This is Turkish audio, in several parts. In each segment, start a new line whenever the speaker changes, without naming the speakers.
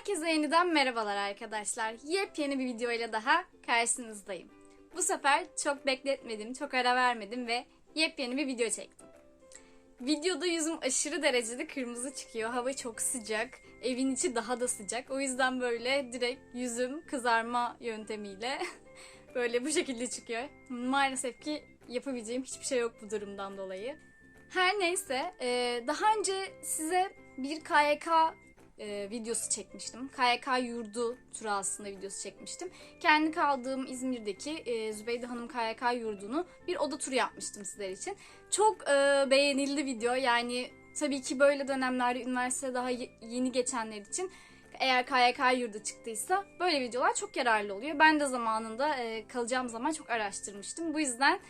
Herkese yeniden merhabalar arkadaşlar. Yepyeni bir video ile daha karşınızdayım. Bu sefer çok bekletmedim, çok ara vermedim ve yepyeni bir video çektim. Videoda yüzüm aşırı derecede kırmızı çıkıyor. Hava çok sıcak. Evin içi daha da sıcak. O yüzden böyle direkt yüzüm kızarma yöntemiyle böyle bu şekilde çıkıyor. Maalesef ki yapabileceğim hiçbir şey yok bu durumdan dolayı. Her neyse, daha önce size bir KYK e, videosu çekmiştim. KYK yurdu turu aslında videosu çekmiştim. Kendi kaldığım İzmir'deki e, Zübeyde Hanım KYK yurdunu bir oda turu yapmıştım sizler için. Çok e, beğenildi video. Yani tabii ki böyle dönemlerde üniversite daha ye- yeni geçenler için eğer KYK yurdu çıktıysa böyle videolar çok yararlı oluyor. Ben de zamanında e, kalacağım zaman çok araştırmıştım. Bu yüzden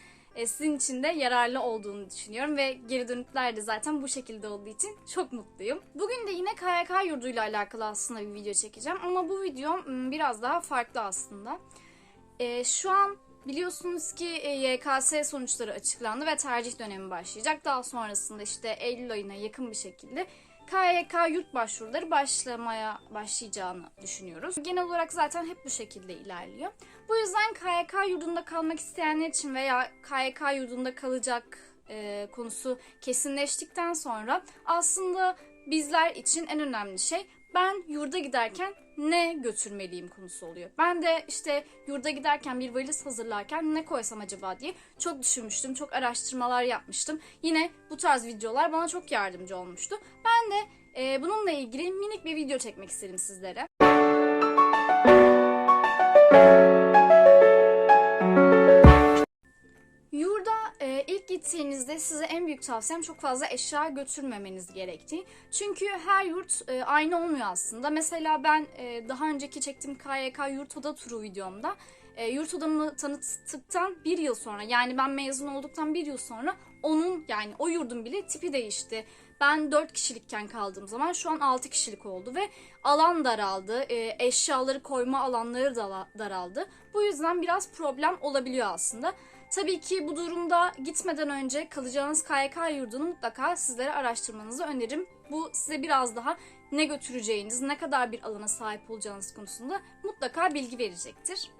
sizin için de yararlı olduğunu düşünüyorum ve geri dönütler de zaten bu şekilde olduğu için çok mutluyum. Bugün de yine KYK yurduyla alakalı aslında bir video çekeceğim ama bu videom biraz daha farklı aslında. E, şu an biliyorsunuz ki e, YKS sonuçları açıklandı ve tercih dönemi başlayacak. Daha sonrasında işte Eylül ayına yakın bir şekilde KYK yurt başvuruları başlamaya başlayacağını düşünüyoruz. Genel olarak zaten hep bu şekilde ilerliyor. Bu yüzden KYK yurdunda kalmak isteyenler için veya KYK yurdunda kalacak e, konusu kesinleştikten sonra aslında bizler için en önemli şey ben yurda giderken ne götürmeliyim konusu oluyor. Ben de işte yurda giderken bir valiz hazırlarken ne koysam acaba diye çok düşünmüştüm. Çok araştırmalar yapmıştım. Yine bu tarz videolar bana çok yardımcı olmuştu. Ben de e, bununla ilgili minik bir video çekmek istedim sizlere. Gittiğinizde size en büyük tavsiyem çok fazla eşya götürmemeniz gerektiği. Çünkü her yurt e, aynı olmuyor aslında. Mesela ben e, daha önceki çektiğim KYK yurt oda turu videomda e, yurt odamı tanıttıktan bir yıl sonra yani ben mezun olduktan bir yıl sonra onun yani o yurdun bile tipi değişti. Ben 4 kişilikken kaldığım zaman şu an 6 kişilik oldu ve alan daraldı. E, eşyaları koyma alanları da daraldı. Bu yüzden biraz problem olabiliyor aslında. Tabii ki bu durumda gitmeden önce kalacağınız KYK yurdunu mutlaka sizlere araştırmanızı öneririm. Bu size biraz daha ne götüreceğiniz, ne kadar bir alana sahip olacağınız konusunda mutlaka bilgi verecektir.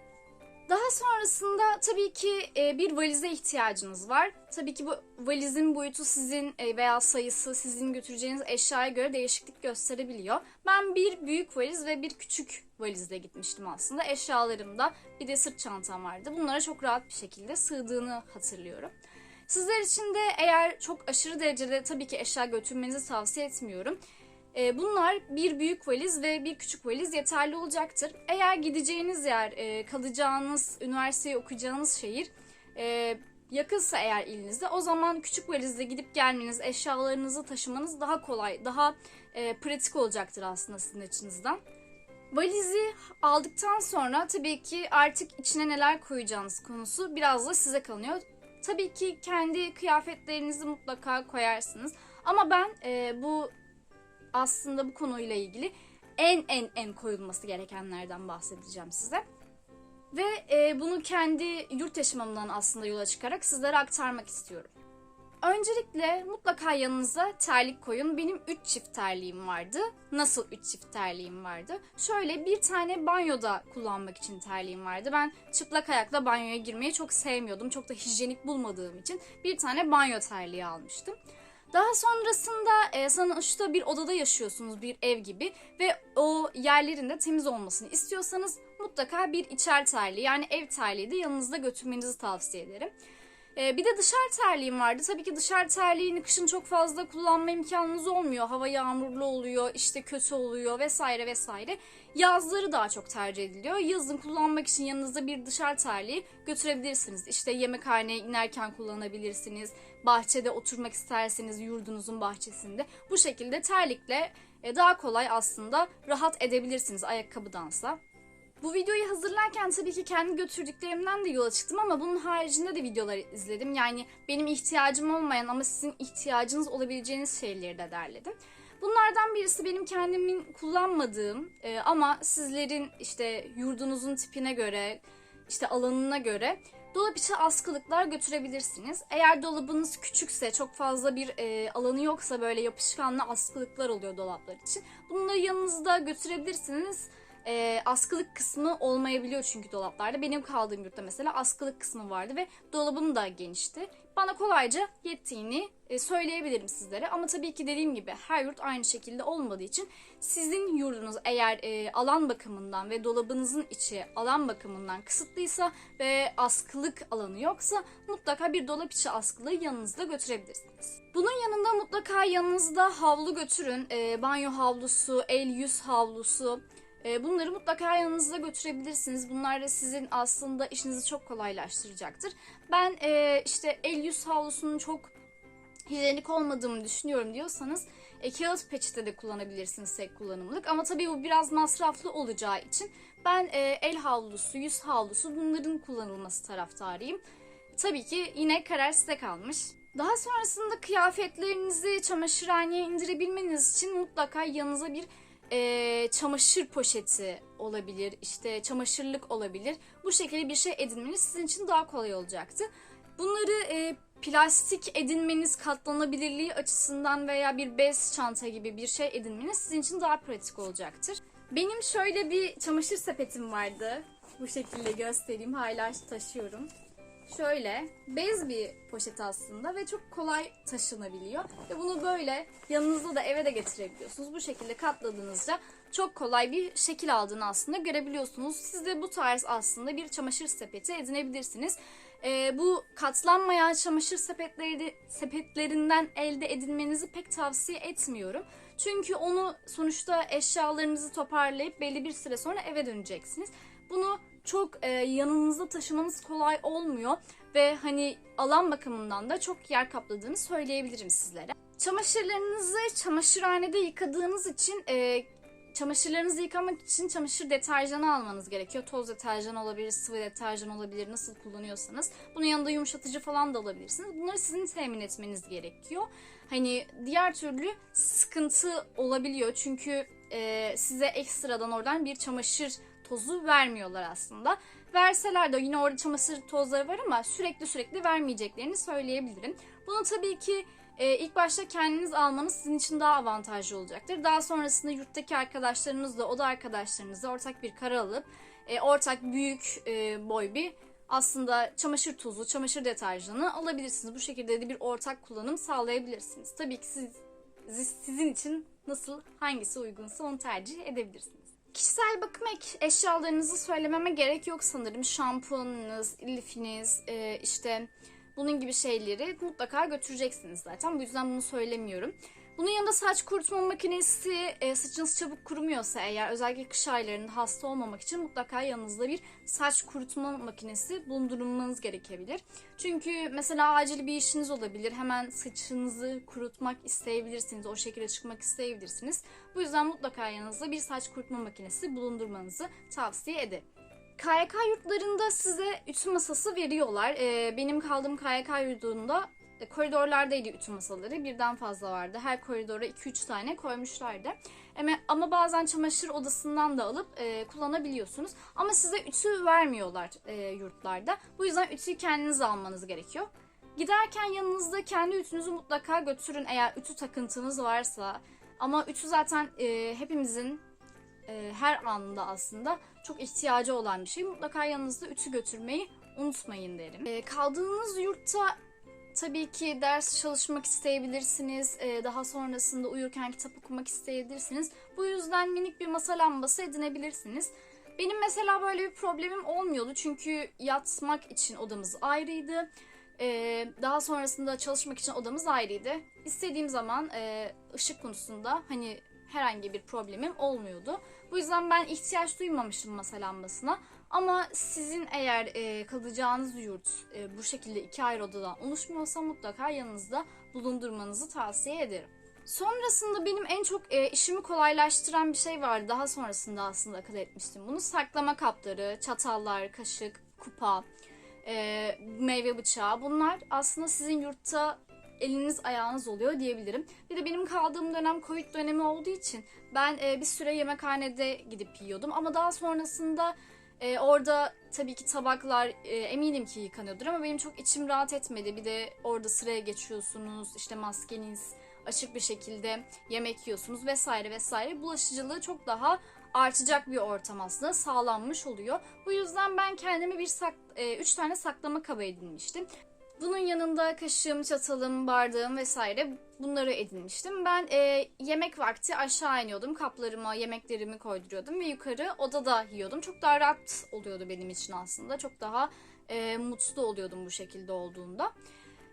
Daha sonrasında tabii ki e, bir valize ihtiyacınız var. Tabii ki bu valizin boyutu sizin e, veya sayısı sizin götüreceğiniz eşyaya göre değişiklik gösterebiliyor. Ben bir büyük valiz ve bir küçük valizle gitmiştim aslında. Eşyalarımda bir de sırt çantam vardı. Bunlara çok rahat bir şekilde sığdığını hatırlıyorum. Sizler için de eğer çok aşırı derecede tabii ki eşya götürmenizi tavsiye etmiyorum. E, Bunlar bir büyük valiz ve bir küçük valiz yeterli olacaktır. Eğer gideceğiniz yer, e, kalacağınız, üniversiteyi okuyacağınız şehir e, yakınsa eğer ilinizde o zaman küçük valizle gidip gelmeniz, eşyalarınızı taşımanız daha kolay, daha e, pratik olacaktır aslında sizin açınızdan. Valizi aldıktan sonra tabii ki artık içine neler koyacağınız konusu biraz da size kalıyor. Tabii ki kendi kıyafetlerinizi mutlaka koyarsınız. Ama ben e, bu aslında bu konuyla ilgili en en en koyulması gerekenlerden bahsedeceğim size. Ve e, bunu kendi yurt yaşamımdan aslında yola çıkarak sizlere aktarmak istiyorum. Öncelikle mutlaka yanınıza terlik koyun. Benim 3 çift terliğim vardı. Nasıl 3 çift terliğim vardı? Şöyle bir tane banyoda kullanmak için terliğim vardı. Ben çıplak ayakla banyoya girmeyi çok sevmiyordum. Çok da hijyenik bulmadığım için bir tane banyo terliği almıştım. Daha sonrasında e, sonuçta bir odada yaşıyorsunuz bir ev gibi ve o yerlerin de temiz olmasını istiyorsanız mutlaka bir içer terliği yani ev terliği de yanınızda götürmenizi tavsiye ederim. E, bir de dışarı terliğim vardı. Tabii ki dışarı terliğini kışın çok fazla kullanma imkanınız olmuyor. Hava yağmurlu oluyor, işte kötü oluyor vesaire vesaire. Yazları daha çok tercih ediliyor. Yazın kullanmak için yanınızda bir dışarı terliği götürebilirsiniz. İşte yemekhaneye inerken kullanabilirsiniz. Bahçede oturmak isterseniz yurdunuzun bahçesinde. Bu şekilde terlikle e, daha kolay aslında rahat edebilirsiniz ayakkabıdansa. Bu videoyu hazırlarken tabii ki kendi götürdüklerimden de yola çıktım ama bunun haricinde de videolar izledim. Yani benim ihtiyacım olmayan ama sizin ihtiyacınız olabileceğiniz şeyleri de derledim. Bunlardan birisi benim kendimin kullanmadığım e, ama sizlerin işte yurdunuzun tipine göre, işte alanına göre Dolap içi askılıklar götürebilirsiniz. Eğer dolabınız küçükse, çok fazla bir e, alanı yoksa böyle yapışkanlı askılıklar oluyor dolaplar için. Bunları yanınızda götürebilirsiniz. E, askılık kısmı olmayabiliyor çünkü dolaplarda. Benim kaldığım yurtta mesela askılık kısmı vardı ve dolabım da genişti. Bana kolayca yettiğini e, söyleyebilirim sizlere. Ama tabii ki dediğim gibi her yurt aynı şekilde olmadığı için sizin yurdunuz eğer e, alan bakımından ve dolabınızın içi alan bakımından kısıtlıysa ve askılık alanı yoksa mutlaka bir dolap içi askılığı yanınızda götürebilirsiniz. Bunun yanında mutlaka yanınızda havlu götürün. E, banyo havlusu, el yüz havlusu, Bunları mutlaka yanınızda götürebilirsiniz. Bunlar da sizin aslında işinizi çok kolaylaştıracaktır. Ben e, işte el yüz havlusunun çok hijyenik olmadığını düşünüyorum diyorsanız e, kağıt peçete de kullanabilirsiniz tek kullanımlık. Ama tabii bu biraz masraflı olacağı için ben e, el havlusu, yüz havlusu bunların kullanılması taraftarıyım. Tabii ki yine karar size kalmış. Daha sonrasında kıyafetlerinizi çamaşırhaneye indirebilmeniz için mutlaka yanınıza bir e, çamaşır poşeti olabilir, işte çamaşırlık olabilir. Bu şekilde bir şey edinmeniz sizin için daha kolay olacaktı. Bunları e, plastik edinmeniz katlanabilirliği açısından veya bir bez çanta gibi bir şey edinmeniz sizin için daha pratik olacaktır. Benim şöyle bir çamaşır sepetim vardı. Bu şekilde göstereyim. Hala taşıyorum. Şöyle bez bir poşet aslında ve çok kolay taşınabiliyor. Ve bunu böyle yanınızda da eve de getirebiliyorsunuz. Bu şekilde katladığınızda çok kolay bir şekil aldığını aslında görebiliyorsunuz. Siz de bu tarz aslında bir çamaşır sepeti edinebilirsiniz. Ee, bu katlanmayan çamaşır sepetleri, sepetlerinden elde edinmenizi pek tavsiye etmiyorum. Çünkü onu sonuçta eşyalarınızı toparlayıp belli bir süre sonra eve döneceksiniz. Bunu çok e, yanınızda taşımanız kolay olmuyor ve hani alan bakımından da çok yer kapladığını söyleyebilirim sizlere. Çamaşırlarınızı çamaşırhanede yıkadığınız için e, çamaşırlarınızı yıkamak için çamaşır deterjanı almanız gerekiyor. Toz deterjan olabilir, sıvı deterjan olabilir nasıl kullanıyorsanız. Bunun yanında yumuşatıcı falan da alabilirsiniz. Bunları sizin temin etmeniz gerekiyor. Hani diğer türlü sıkıntı olabiliyor çünkü e, size ekstradan oradan bir çamaşır tozu vermiyorlar aslında. Verseler de yine orada çamaşır tozları var ama sürekli sürekli vermeyeceklerini söyleyebilirim. Bunu tabii ki e, ilk başta kendiniz almanız sizin için daha avantajlı olacaktır. Daha sonrasında yurttaki arkadaşlarınızla, oda arkadaşlarınızla ortak bir karar alıp e, ortak büyük e, boy bir aslında çamaşır tozu, çamaşır deterjanı alabilirsiniz. Bu şekilde de bir ortak kullanım sağlayabilirsiniz. Tabii ki siz, sizin için nasıl, hangisi uygunsa onu tercih edebilirsiniz. Kişisel bakım eşyalarınızı söylememe gerek yok sanırım. Şampuanınız, lifiniz, e, işte bunun gibi şeyleri mutlaka götüreceksiniz zaten. Bu yüzden bunu söylemiyorum. Bunun yanında saç kurutma makinesi, e, saçınız çabuk kurumuyorsa eğer özellikle kış aylarında hasta olmamak için mutlaka yanınızda bir saç kurutma makinesi bulundurmanız gerekebilir. Çünkü mesela acil bir işiniz olabilir. Hemen saçınızı kurutmak isteyebilirsiniz. O şekilde çıkmak isteyebilirsiniz. Bu yüzden mutlaka yanınızda bir saç kurutma makinesi bulundurmanızı tavsiye ederim. KYK yurtlarında size ütü masası veriyorlar. Ee, benim kaldığım KYK yurdunda koridorlardaydı ütü masaları. Birden fazla vardı. Her koridora 2-3 tane koymuşlardı. Ama, ama bazen çamaşır odasından da alıp e, kullanabiliyorsunuz. Ama size ütü vermiyorlar e, yurtlarda. Bu yüzden ütüyü kendiniz almanız gerekiyor. Giderken yanınızda kendi ütünüzü mutlaka götürün eğer ütü takıntınız varsa. Ama ütü zaten e, hepimizin e, her anında aslında çok ihtiyacı olan bir şey. Mutlaka yanınızda ütü götürmeyi unutmayın derim. E, kaldığınız yurtta tabii ki ders çalışmak isteyebilirsiniz. E, daha sonrasında uyurken kitap okumak isteyebilirsiniz. Bu yüzden minik bir masa lambası edinebilirsiniz. Benim mesela böyle bir problemim olmuyordu çünkü yatmak için odamız ayrıydı. Ee, daha sonrasında çalışmak için odamız ayrıydı. İstediğim zaman e, ışık konusunda hani herhangi bir problemim olmuyordu. Bu yüzden ben ihtiyaç duymamıştım masa lambasına. Ama sizin eğer e, kalacağınız yurt e, bu şekilde iki ayrı odadan oluşmuyorsa mutlaka yanınızda bulundurmanızı tavsiye ederim. Sonrasında benim en çok e, işimi kolaylaştıran bir şey vardı. Daha sonrasında aslında akıl etmiştim bunu. Saklama kapları, çatallar, kaşık, kupa, e, meyve bıçağı. Bunlar aslında sizin yurtta eliniz ayağınız oluyor diyebilirim. Bir de benim kaldığım dönem Covid dönemi olduğu için ben e, bir süre yemekhanede gidip yiyordum. Ama daha sonrasında E, orada tabii ki tabaklar e, eminim ki yıkanıyordur ama benim çok içim rahat etmedi. Bir de orada sıraya geçiyorsunuz, işte maskeniz açık bir şekilde yemek yiyorsunuz vesaire vesaire. Bulaşıcılığı çok daha artacak bir ortam aslında sağlanmış oluyor. Bu yüzden ben kendime bir sak, e, üç tane saklama kabı edinmiştim. Bunun yanında kaşığım, çatalım, bardağım vesaire bunları edinmiştim. Ben e, yemek vakti aşağı iniyordum. Kaplarıma yemeklerimi koyduruyordum ve yukarı odada yiyordum. Çok daha rahat oluyordu benim için aslında. Çok daha e, mutlu oluyordum bu şekilde olduğunda.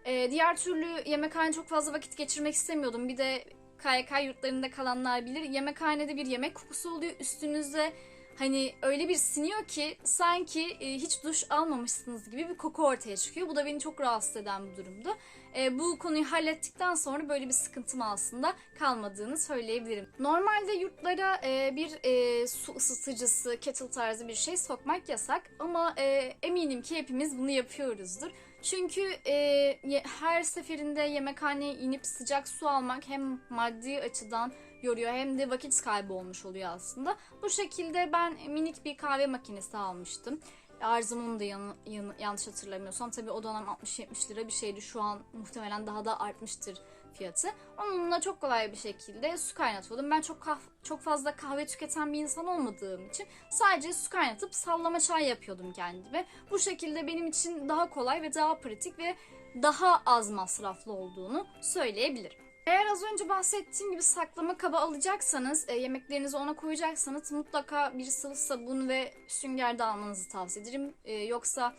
E, diğer türlü yemekhane çok fazla vakit geçirmek istemiyordum. Bir de KYK yurtlarında kalanlar bilir. Yemekhanede bir yemek kokusu oluyor. Üstünüze hani öyle bir siniyor ki sanki e, hiç duş almamışsınız gibi bir koku ortaya çıkıyor. Bu da beni çok rahatsız eden bir durumdu. E, bu konuyu hallettikten sonra böyle bir sıkıntım aslında kalmadığını söyleyebilirim. Normalde yurtlara e, bir e, su ısıtıcısı, kettle tarzı bir şey sokmak yasak ama e, eminim ki hepimiz bunu yapıyoruzdur. Çünkü e, her seferinde yemekhaneye inip sıcak su almak hem maddi açıdan yoruyor hem de vakit kaybı olmuş oluyor aslında. Bu şekilde ben minik bir kahve makinesi almıştım. Arzum'un da yan, yan- yanlış hatırlamıyorsam tabii o dönem 60-70 lira bir şeydi. Şu an muhtemelen daha da artmıştır fiyatı. Onunla çok kolay bir şekilde su kaynatıyordum. Ben çok kah- çok fazla kahve tüketen bir insan olmadığım için sadece su kaynatıp sallama çay yapıyordum kendime. Bu şekilde benim için daha kolay ve daha pratik ve daha az masraflı olduğunu söyleyebilirim. Eğer az önce bahsettiğim gibi saklama kaba alacaksanız, e, yemeklerinizi ona koyacaksanız mutlaka bir sıvı sabun ve sünger de almanızı tavsiye ederim. E, yoksa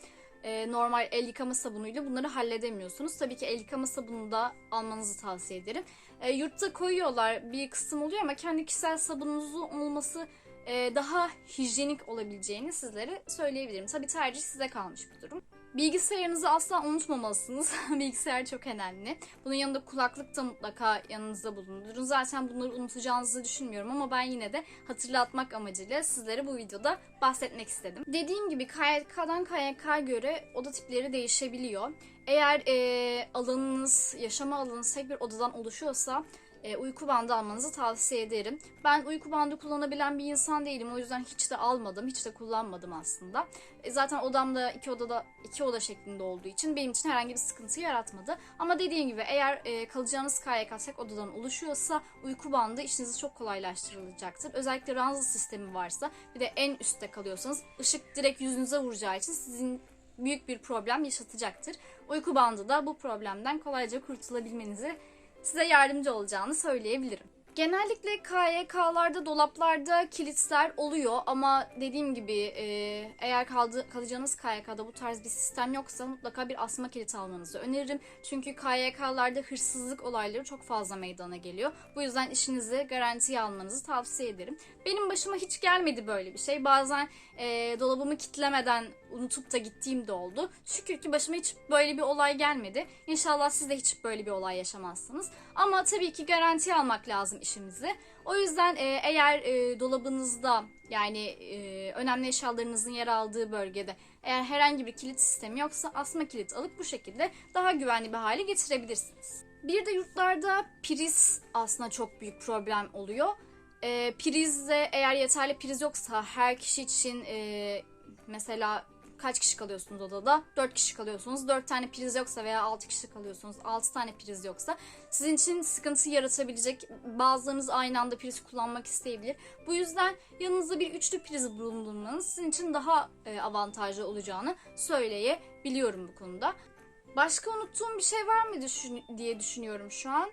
e, normal el yıkama sabunuyla bunları halledemiyorsunuz. Tabii ki el yıkama sabunu da almanızı tavsiye ederim. E, yurtta koyuyorlar bir kısım oluyor ama kendi kişisel sabununuzun olması e, daha hijyenik olabileceğini sizlere söyleyebilirim. Tabii tercih size kalmış bir durum. Bilgisayarınızı asla unutmamalısınız. Bilgisayar çok önemli. Bunun yanında kulaklık da mutlaka yanınızda bulundurun. Zaten bunları unutacağınızı düşünmüyorum ama ben yine de hatırlatmak amacıyla sizlere bu videoda bahsetmek istedim. Dediğim gibi KYK'dan KYK'ya göre oda tipleri değişebiliyor. Eğer e, alanınız, yaşama alanınız tek bir odadan oluşuyorsa e, uyku bandı almanızı tavsiye ederim. Ben uyku bandı kullanabilen bir insan değilim. O yüzden hiç de almadım, hiç de kullanmadım aslında. E, zaten odamda iki odada iki oda şeklinde olduğu için benim için herhangi bir sıkıntı yaratmadı. Ama dediğim gibi eğer e, kalacağınız KYK tek odadan oluşuyorsa uyku bandı işinizi çok kolaylaştırılacaktır. Özellikle ranza sistemi varsa bir de en üstte kalıyorsanız ışık direkt yüzünüze vuracağı için sizin büyük bir problem yaşatacaktır. Uyku bandı da bu problemden kolayca kurtulabilmenizi size yardımcı olacağını söyleyebilirim. Genellikle KYK'larda, dolaplarda kilitler oluyor ama dediğim gibi e, eğer kaldı, kalacağınız KYK'da bu tarz bir sistem yoksa mutlaka bir asma kilit almanızı öneririm. Çünkü KYK'larda hırsızlık olayları çok fazla meydana geliyor. Bu yüzden işinizi garantiye almanızı tavsiye ederim. Benim başıma hiç gelmedi böyle bir şey. Bazen e, dolabımı kitlemeden unutup da gittiğim de oldu. Şükür ki başıma hiç böyle bir olay gelmedi. İnşallah siz de hiç böyle bir olay yaşamazsınız. Ama tabii ki garanti almak lazım işimizi. O yüzden e, eğer e, dolabınızda yani e, önemli eşyalarınızın yer aldığı bölgede eğer herhangi bir kilit sistemi yoksa asma kilit alıp bu şekilde daha güvenli bir hale getirebilirsiniz. Bir de yurtlarda priz aslında çok büyük problem oluyor. E, prizde eğer yeterli priz yoksa her kişi için e, mesela kaç kişi kalıyorsunuz odada? 4 kişi kalıyorsunuz. 4 tane priz yoksa veya 6 kişi kalıyorsunuz. 6 tane priz yoksa sizin için sıkıntı yaratabilecek. Bazılarınız aynı anda priz kullanmak isteyebilir. Bu yüzden yanınızda bir üçlü priz bulundurmanız sizin için daha e, avantajlı olacağını söyleyebiliyorum bu konuda. Başka unuttuğum bir şey var mı düşün- diye düşünüyorum şu an.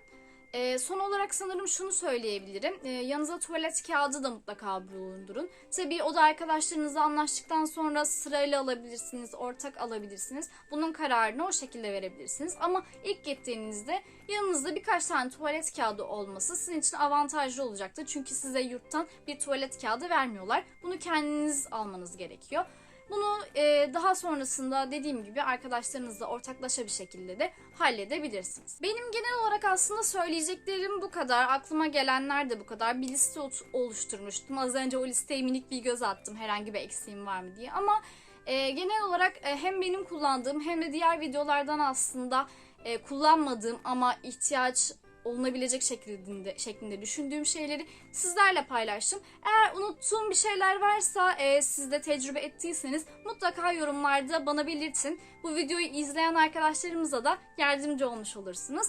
Ee, son olarak sanırım şunu söyleyebilirim. Ee, yanınıza tuvalet kağıdı da mutlaka bulundurun. Tabii o da arkadaşlarınızla anlaştıktan sonra sırayla alabilirsiniz, ortak alabilirsiniz. Bunun kararını o şekilde verebilirsiniz. Ama ilk gittiğinizde yanınızda birkaç tane tuvalet kağıdı olması sizin için avantajlı olacaktır. Çünkü size yurttan bir tuvalet kağıdı vermiyorlar. Bunu kendiniz almanız gerekiyor. Bunu e, daha sonrasında dediğim gibi arkadaşlarınızla ortaklaşa bir şekilde de halledebilirsiniz. Benim genel olarak aslında söyleyeceklerim bu kadar. Aklıma gelenler de bu kadar. Bir liste oluşturmuştum. Az önce o listeye minik bir göz attım herhangi bir eksiğim var mı diye. Ama e, genel olarak e, hem benim kullandığım hem de diğer videolardan aslında e, kullanmadığım ama ihtiyaç olunabilecek şeklinde, şeklinde düşündüğüm şeyleri sizlerle paylaştım. Eğer unuttuğum bir şeyler varsa e, siz de tecrübe ettiyseniz mutlaka yorumlarda bana belirtin. Bu videoyu izleyen arkadaşlarımıza da yardımcı olmuş olursunuz.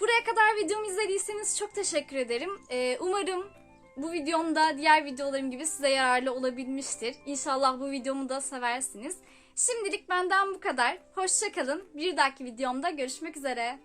Buraya kadar videomu izlediyseniz çok teşekkür ederim. E, umarım bu videom da diğer videolarım gibi size yararlı olabilmiştir. İnşallah bu videomu da seversiniz. Şimdilik benden bu kadar. Hoşçakalın. Bir dahaki videomda görüşmek üzere.